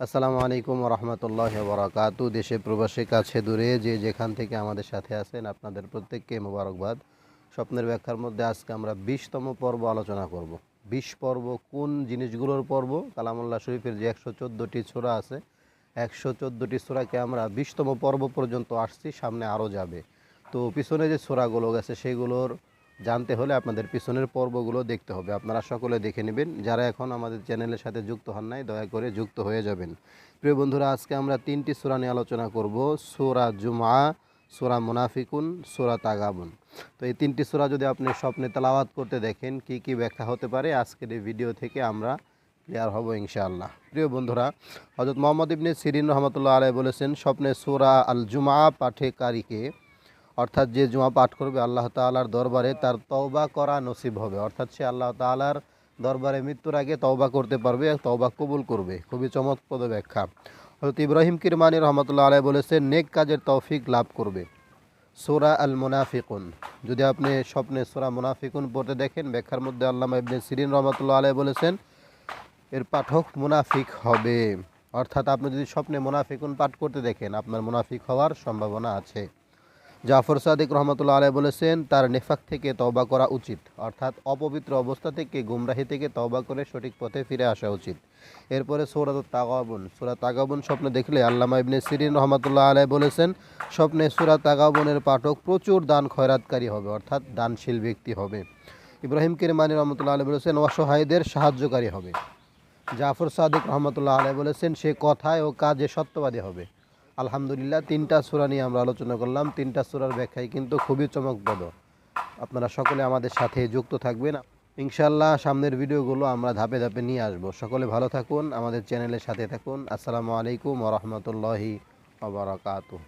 আসসালামু আলাইকুম রহমতুল্লাহ বরাকাত দেশে প্রবাসী কাছে দূরে যে যেখান থেকে আমাদের সাথে আছেন আপনাদের প্রত্যেককে মোবারকবাদ। স্বপ্নের ব্যাখ্যার মধ্যে আজকে আমরা বিশতম পর্ব আলোচনা করব। বিশ পর্ব কোন জিনিসগুলোর পর্ব? কালামুল্লাহ শরীফের যে একশো চোদ্দোটি ছোরা আছে, একশো চোদ্দোটি ছোরাকে আমরা বিশতম পর্ব পর্যন্ত আসছি, সামনে আরও যাবে। তো পিছনে যে ছোরাগুলো গেছে, সেগুলোর জানতে হলে আপনাদের পিছনের পর্বগুলো দেখতে হবে। আপনারা সকলে দেখে নেবেন। যারা এখন আমাদের চ্যানেলের সাথে যুক্ত হন নাই, দয়া করে যুক্ত হয়ে যাবেন। প্রিয় বন্ধুরা, আজকে আমরা তিনটি সূরা নিয়ে আলোচনা করব। সূরা জুমা সূরা মুনাফিকুন, সূরা তাগাবুন। তো এই তিনটি সূরা যদি আপনি স্বপ্নে তেলাওয়াত করতে দেখেন, কি কি ব্যাখ্যা হতে পারে, আজকের এই ভিডিও থেকে আমরা ক্লিয়ার হব ইনশাআল্লাহ। প্রিয় বন্ধুরা হজরত মোহাম্মদ ইবনে সিরিন রহমতুল্লাহ আলাই বলেছেন, স্বপ্নে সূরা আল জুমা পাঠেকারীকে অর্থাৎ যে জুমা পাঠ করবে আল্লাহ তাআলার দরবারে তার তওবা করা নসিব হবে। অর্থাৎ সে আল্লাহ তাআলার দরবারে মৃত্যুর আগে তওবা করতে পারবে তওবা কবুল করবে। খুবই চমকপ্রদ ব্যাখ্যা। হযরত ইব্রাহিম কিরমানি রহমতুল্লাহ আলাই বলেছেন, নেক কাজের তৌফিক লাভ করবে। সোরা আল মুনাফিকুন যদি আপনি স্বপ্নে সোরা মুনাফিকুন পড়তে দেখেন, ব্যাখ্যার মধ্যে আল্লামা ইবনে সিরিন রহমতুল্লাহ আলাই বলেছেন, এর পাঠক মুনাফিক হবে। অর্থাৎ আপনি যদি স্বপ্নে মুনাফিকুন পাঠ করতে দেখেন, আপনার মুনাফিক হওয়ার সম্ভাবনা আছে। জাফর সাদিক রহমতুল্লাহ আলাই বলেছেন, তার নেফাক থেকে তওবা করা উচিত। অর্থাৎ অপবিত্র অবস্থা থেকে গুমরাহি থেকে তওবা করে সঠিক পথে ফিরে আসা উচিত। এরপরে সৌরাত তাগাবুন সুরা তাগাবুন স্বপ্নে দেখলে আল্লামা ইবনে সিরিন রহমতুল্লাহ আলাই বলেছেন, স্বপ্নে সুরা তাগাবনের পাঠক প্রচুর দান খয়রাতকারী হবে, অর্থাৎ দানশীল ব্যক্তি হবে। ইব্রাহিম কিরমানি রহমতুল্লাহ আলাই বলেছেন, অসহায়দের সাহায্যকারী হবে। জাফর সাদিক রহমতুল্লাহ আলাই বলেছেন, সে কথায় ও কাজে সত্যবাদী হবে। আলহামদুলিল্লাহ, তিনটা সুরা নিয়ে আমরা আলোচনা করলাম। তিনটা সুরার ব্যাখ্যায় কিন্তু খুবই চমকপ্রদ। আপনারা সকলে আমাদের সাথে যুক্ত থাকবেন। ইনশাল্লাহ সামনের ভিডিওগুলো আমরা ধাপে ধাপে নিয়ে আসব। সকলে ভালো থাকুন, আমাদের চ্যানেলের সাথে থাকুন। আসসালামু আলাইকুম রহমতুল্লাহি ওবরাকাতুহ